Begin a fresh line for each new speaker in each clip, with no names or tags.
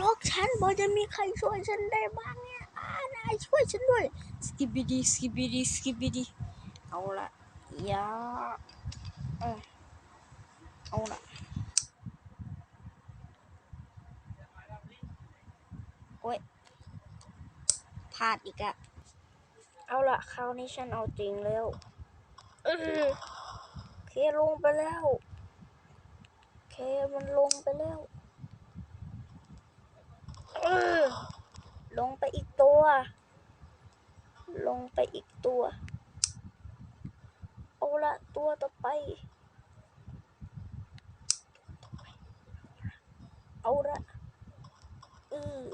ล็อกฉันบอกจะมีใครช่วยฉันได้บ้างเนี่ยอานายช่วยฉันด้วยสกิบิดีสกิบิดีสกิบิดีเอาละอยาเออเอาละโอ้ยพลาดอีกอะเอาละคราวนี้ฉันเอาจริงแล้วเคลงไปแล้วเคมันลงไปแล้ว เออ ลงไปอีกตัว ลงไปอีกตัว เอาละตัวต่อไป เอาละเออ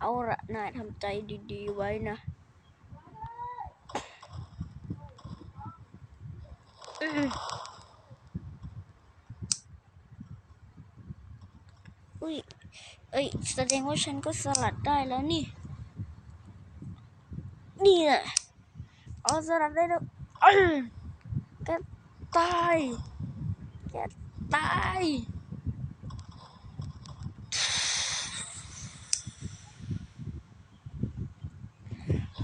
เอาละนายทำใจดี ๆ ไว้นะอืม อุ้ย เอ้ย แสดงว่าฉันก็สลัดได้แล้วนี่ นี่แหละเอาสลัดได้แล้วแกตายแกตาย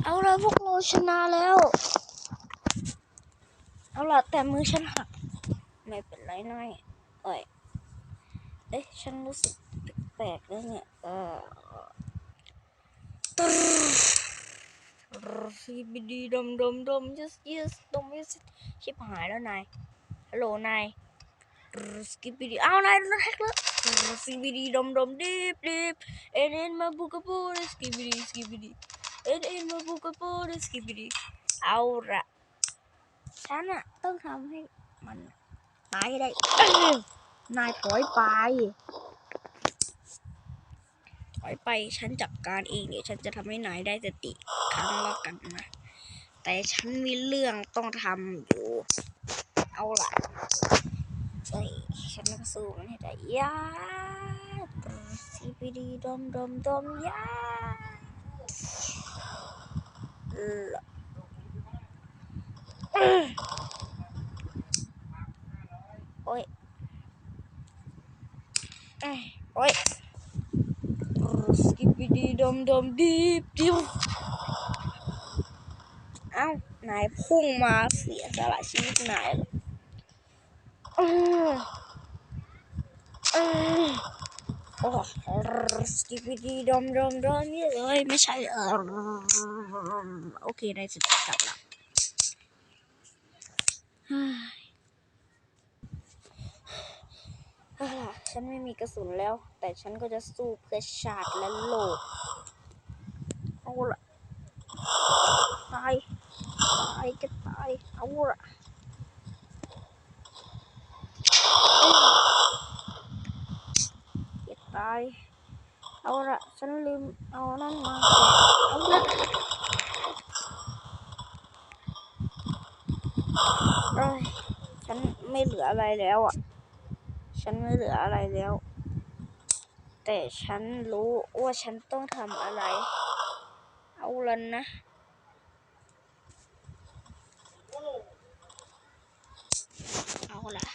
เอาละพวกเราชนะแล้ว เอาละแต่มือฉันหัก ไม่เป็นไรนายเอ้ย เอ๊ะ ฉันรู้สึก แปลกๆแล้วเนี่ยเออซีบีดีดมดมดม yes yes ดม yes ชิบหายแล้วนายฮัลโหลนายสกิบีดีอ้าวนายโดนแฮกแล้วซีบีดีดมดมดิบดิบเอ็นเอ็นมาบุกกระปูสกิบีดีสกิบีดีเอ็นเอ็นมาบุกกระปูสกิบีดีเอาละฉันอะต้องทำให้มันตายให้ได้นายถอยไปถ อยไปฉันจัดการเองเดี๋ยวฉันจะทำให้นายได้สติครั้งละกันนะ แต่ฉันมีเรื่องต้องทำอยู่ เอาล่ะเอ้ยฉันก็สู้มันให้ได้ยาซีพีดีดมดมดมยาโอ้ยเอ้ยโอ้ย มดมดีบดิวเอ้านายพุ่งมาเสียสละชีวิตนายเลยเออเออโอ้สกิปดีดมดมดมนี่เลยไม่ใช่เออโอเคได้สติกลับแล้วเฮ้ยเอาล่ะ ฉันไม่มีกระสุนแล้ว แต่ฉันก็จะสู้เพื่อชาติและโลก เอาละตาย ตายก็ตาย เอาละอย่าตาย เอาละฉันลืม เอานั่นมาเอาละเอ้ยฉันไม่เหลืออะไรแล้วอะ ฉันไม่เหลืออะไรแล้ว แต่ฉันรู้ว่าฉันต้องทำอะไร เอาละนนะเอาละ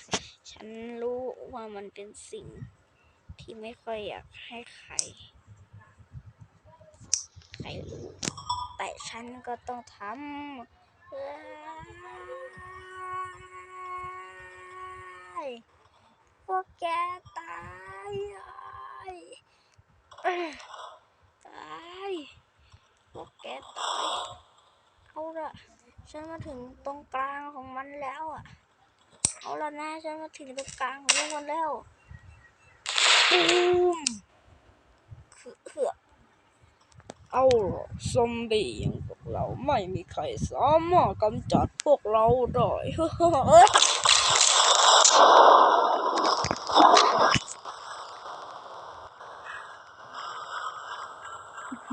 ฉันรู้ว่ามันเป็นสิ่งที่ไม่ค่อยอยากให้ใคร ใครรู้ แต่ฉันก็ต้องทำเอ้ย พวกแกตายตายพวกแกตายเอาละฉันมาถึงตรงกลางของมันแล้วอะเอาละนะฉันมาถึงตรงกลางของมันแล้วตูมคือเหือเอาล่ะซอมบี้อย่างพวกเราไม่มีใครสามารถกำจัดพวกเราได้เฮ้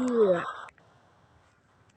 四